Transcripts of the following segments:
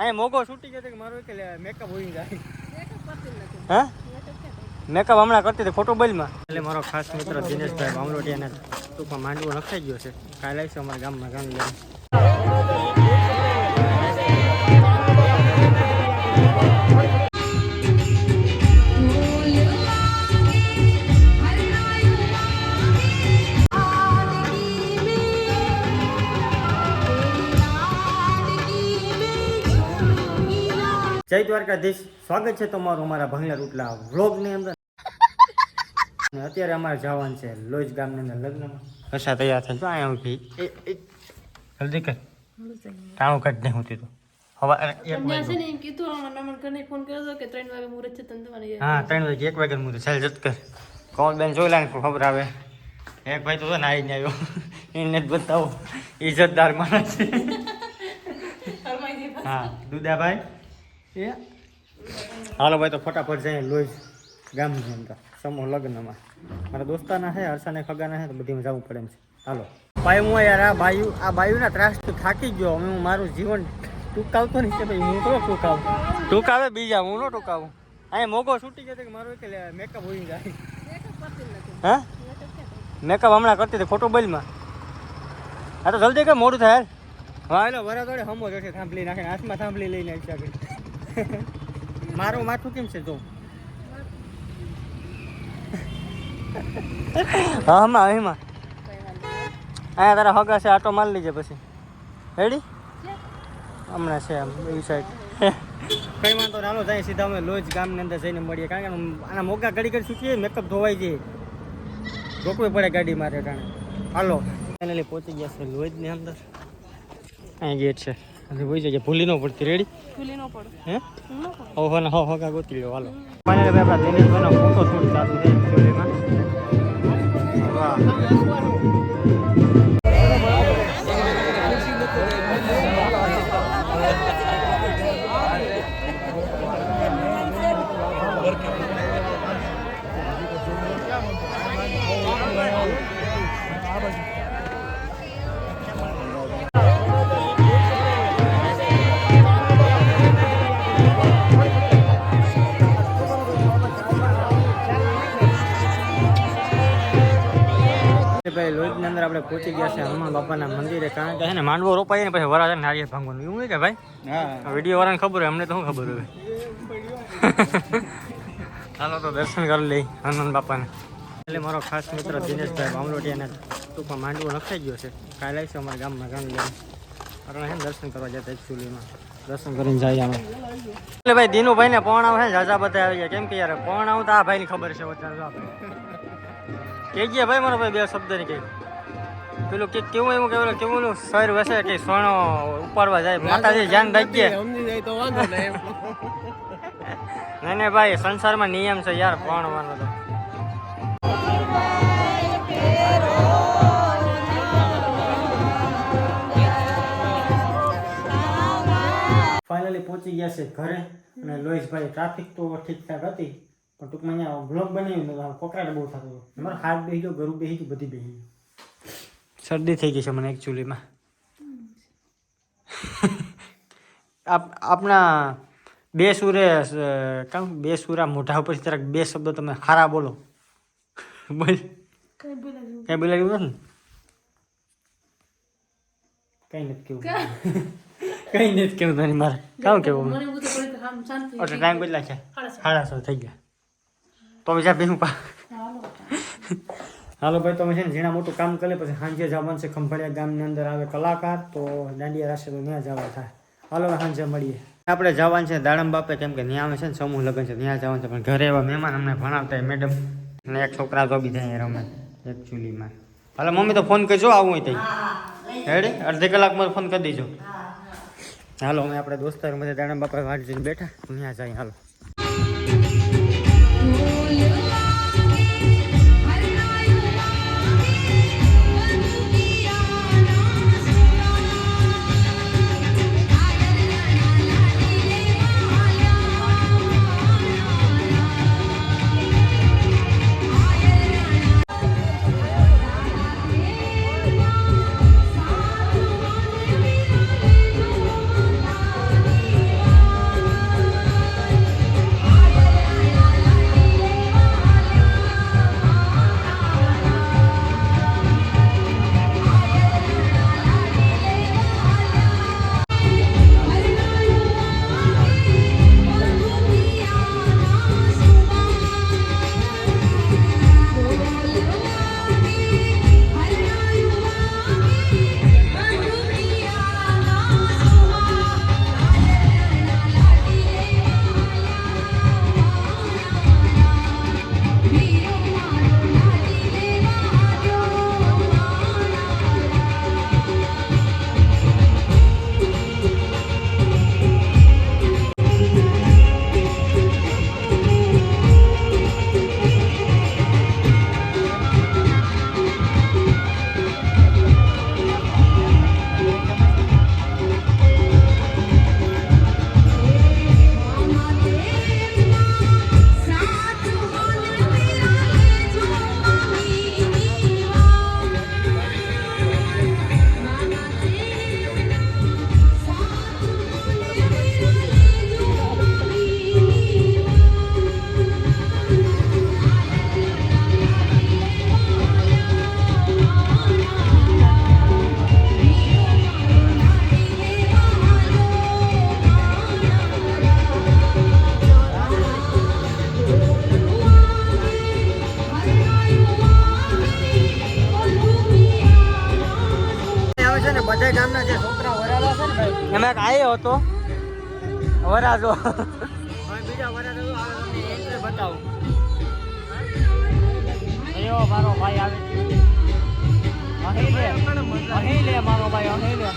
અહીંયા મોગો છૂટી ગયો કે મારો કે મેકઅપ હોઈ જાય. હા? મેકઅપ હમણાં કરતી હતી ફોટોબાઈલમાં એટલે મારો ખાસ મિત્ર દિનેશભાઈ બામલોટિયાને ટૂંકમાં માંડવો નખાઈ ગયો છે. કાલે આવીશું અમારા ગામમાં ગામ લેવા જય દ્વારકાધીશ. સ્વાગત છે તમારું અમારા ભંગલા રૂટલા વ્લોગની અંદર. અને અત્યારે અમારે જવાનું છે લોજ ગામની અંદર લગ્નમાં. કશા તૈયાર થાય તો અહીંયા ઊભી જલ્દી કર. ટાણું કાઢ નહીં હું તીધું હવે મુહૂર્ત હા ત્રણ વાગે એક વાગે હું ચાલ જત કર. કોણ બેન જોઈ લાગે ખબર આવે? એક ભાઈ તો ને આવીને આવ્યો. એને જ બતાવો. ઇજ્જતદાર માણસ છે. હા દુદાભાઈ? એ? હાલો ભાઈ, તો ફટાફટ જઈને લોહી ગામ અંદર સમૂહ લગ્નમાં. મારા દોસ્તાના છે, હર્ષાને ખગાના છે, તો બધીમાં જવું પડે એમ છે. હાલો. ભાઈ, હું યાર આ બાયુ આ બાયુના ત્રાસથી થાકી ગયો. હવે હું મારું જીવન ટૂંકાવતો નહીં કે ભાઈ, હું તો ટૂંકાવું. ટૂંકાવે બીજા, હું ન ટૂંકાવું. અહીંયા મોગો છૂટી ગયો કે મારું એટલે મેકઅપ હોઈ જાય હા? મેકઅપ હમણાં કરતી હતી ફોટોબાઈલમાં હા તો જલ્દી કે મોડું થાય? હા એટલે વરા જોડે હમો જશે થાંભલી નાખીને, હાથમાં થાંભલી લઈને આવી શકે મારું માથું કેમ છે જો? હા હમણાં અહીંયા તારા હગા છે આટો મારી લીજે પછી. રેડી હમણાં છે આમ એવી સાઈડ કઈ વાંધો નાનો જાય સીધા અમે લોજ ગામની અંદર જઈને મળીએ. કારણ કે આના મોગા ઘડી ઘડી સૂકીએ મેકઅપ ધોવાઈ જઈએ. રોકવી પડે ગાડી મારે કારણે હાલો ફાઇનલી પહોંચી ગયા છે લોજની અંદર. અહીંયા ગેટ છે. એટલે હોઈ જજે ભૂલી ન પડતી. રેડી ભૂલી ન પડે. હે? ન પડે. હો હો હો હો ગોતી લ્યો હાલો. ભાઈ આપણા દિનેશભાઈનો ફોટો શૂટ આપણે પહોંચી ગયા છે હનુમાન બાપાના મંદિરે. કારણ કે છે ને માંડવો રોપાય ને પછી વરાજન નારિયેળ ભાંગવાનું. એવું કે ભાઈ? હા. વીડિયો વાળાને ખબર હોય અમને તો શું ખબર હોય? ચાલો તો દર્શન કરી લઈ હનુમાન બાપાને. એટલે મારો ખાસ મિત્ર દિનેશભાઈ બામલોટિયાને ટૂંકમાં માંડવો નખાઈ ગયો છે. કાલે આવીશું અમારા ગામમાં ગામ આપણે છે દર્શન કરવા જતા એકચ્યુઅલીમાં દર્શન કરીને જઈએ અમે. એટલે ભાઈ દિનુભાઈ ને પોણ આવે છે જાજા બધા આવી ગયા. કેમ કે યાર પોણ આવતા આ ભાઈની ખબર છે અત્યારે કે ગયા ભાઈ મારો ભાઈ બે શબ્દની કઈ. પેલું કે કેવું એવું કેવું કેવું સર વસે કે સોનો ઉપાડવા જાય? માતાજી ધ્યાન રાખજે. સમજી જાય તો વાંધો નહીં નહીં નહીં ભાઈ સંસારમાં નિયમ છે યાર ભણવાનો તો. ફાઇનલી પહોંચી ગયા છે ઘરે અને લોહીશભાઈ ટ્રાફિક તો ઠીક ઠાક હતી પણ ટૂંકમાં અહીંયા બ્લોગ બનાવ્યું કોકરાટ બહુ થતો હતો. મારો હાથ બેસી ગયો ગરું બેસી ગયું બધી બેસી ગયું શરદી થઈ ગઈ છે મને એકચ્યુઅલીમાં. આપ આપણા બે સુરે કામ બે સુરા મોઢા ઉપર જરાક બે શબ્દો તમે હારા બોલો. બોલ. કઈ બોલાવ્યું નથી કઈ નથી કેવું. કઈ નથી કેવું તને મારે. કામ કેવું? એટલે ટાઈમ બદલા છે? સાડા. સો થઈ ગયા. તો બીજા બેસું પા હાલો. ભાઈ તમે છે ને ઝીણા મોટું કામ કરે પછી સાંજે જવાનું છે ખંભાળિયા ગામની અંદર આવે કલાકાર તો દાંડિયા રાશે તો ત્યાં જવા થાય. હાલો સાંજે મળીએ. આપણે જવાનું છે દાડમ બાપે કેમ કે ત્યાં આવે છે ને સમૂહ લગ્ન છે ત્યાં જવાનું છે પણ ઘરે એવા મહેમાન અમને ભણાવતા મેડમ ને એક છોકરા તો બી થાય રમે એકચ્યુઅલીમાં હાલો મમ્મી તો ફોન કરજો આવું હોય ત્યાં રેડી અડધી કલાકમાં ફોન કરી દેજો. હાલો અમે આપણે દોસ્તાર મજા દાડમ બાપા વાટ જઈને બેઠા ત્યાં જાય હાલો. ગામના જે છોકરા વરાલા છે ને એમાં એક હતો. વરાજો. બીજા વરાજો એવો મારો ભાઈ આવે અહીં અહીં લે મારો ભાઈ અહીં લે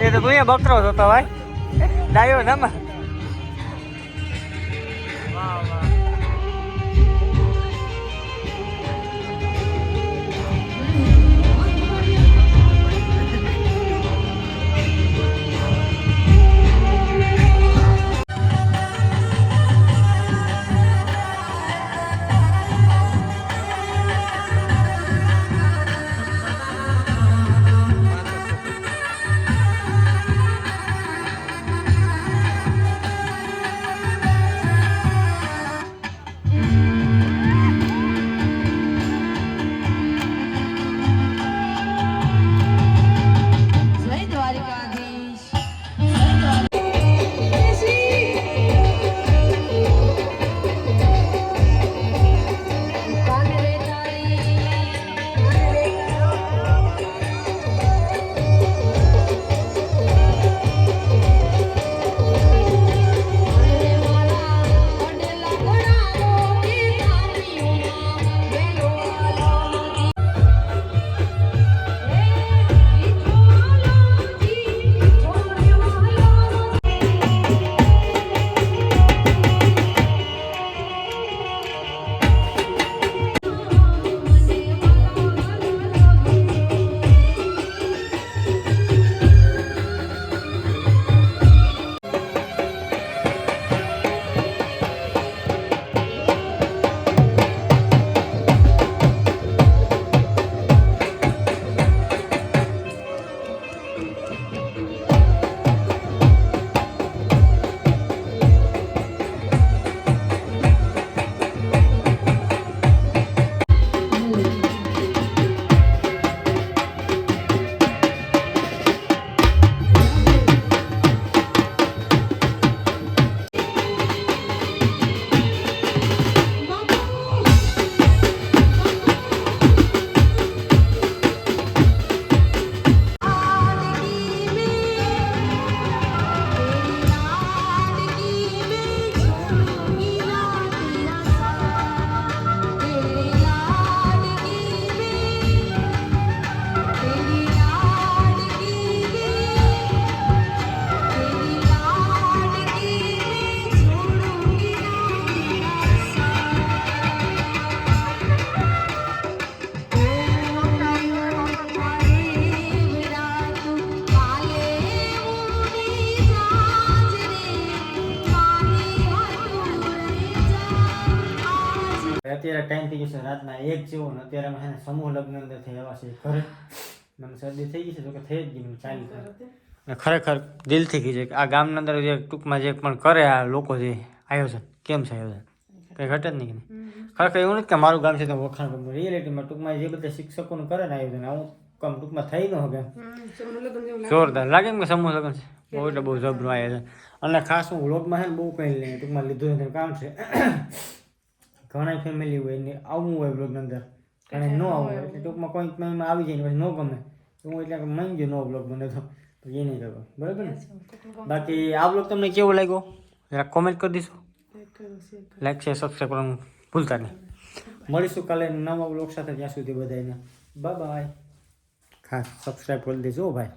એ તો તું બકરો હતો ભાઈ. ડાયો ને અત્યારે ટાઈમ થઈ ગયો છે રાતના એક જેવો ને અત્યારે અમે છે ને સમૂહ લગ્ન અંદર થઈ આવ્યા છે ઘરે મને શરદી થઈ ગઈ છે તો કે થઈ જ ગઈ મને ચાલી અને ખરેખર દિલથી કીધું કે આ ગામના અંદર જે ટૂંકમાં જે પણ કરે આ લોકો જે આયોજન કેમ છે આયોજન કંઈ ઘટે જ નહીં ખરેખર એવું નથી કે મારું ગામ છે તો વખાણ કરું રિયાલિટીમાં ટૂંકમાં જે બધા શિક્ષકોનું કરે ને આયોજન આવું કામ ટૂંકમાં થઈ ન હોય જોરદાર. લાગે કે સમૂહ લગ્ન છે? બહુ એટલે બહુ જબરું આયોજન. અને ખાસ હું વ્લોગમાં છે ને બહુ કંઈ લઈને ટૂંકમાં લીધું નથી કારણ છે. ઘણા ફેમિલી હોય ને આવવું હોય બ્લોગ અંદર. અને ન આવવું હોય એટલે ટૂંકમાં કોઈ એમાં આવી જાય ને પછી ન ગમે. તો હું એટલે મન ગયો નો બ્લોગ બને તો. એ નહીં કરવો બરાબર ને? બાકી આ બ્લોગ તમને કેવો લાગ્યો? જરા કોમેન્ટ કરી દીશો. લાઈક છે સબસ્ક્રાઈબ કરવાનું ભૂલતા નહીં. મળીશું કાલે નવા બ્લોગ સાથે ત્યાં સુધી બધાને બાય બાય ખાસ સબસ્ક્રાઈબ કરી દેજો હો ભાઈ.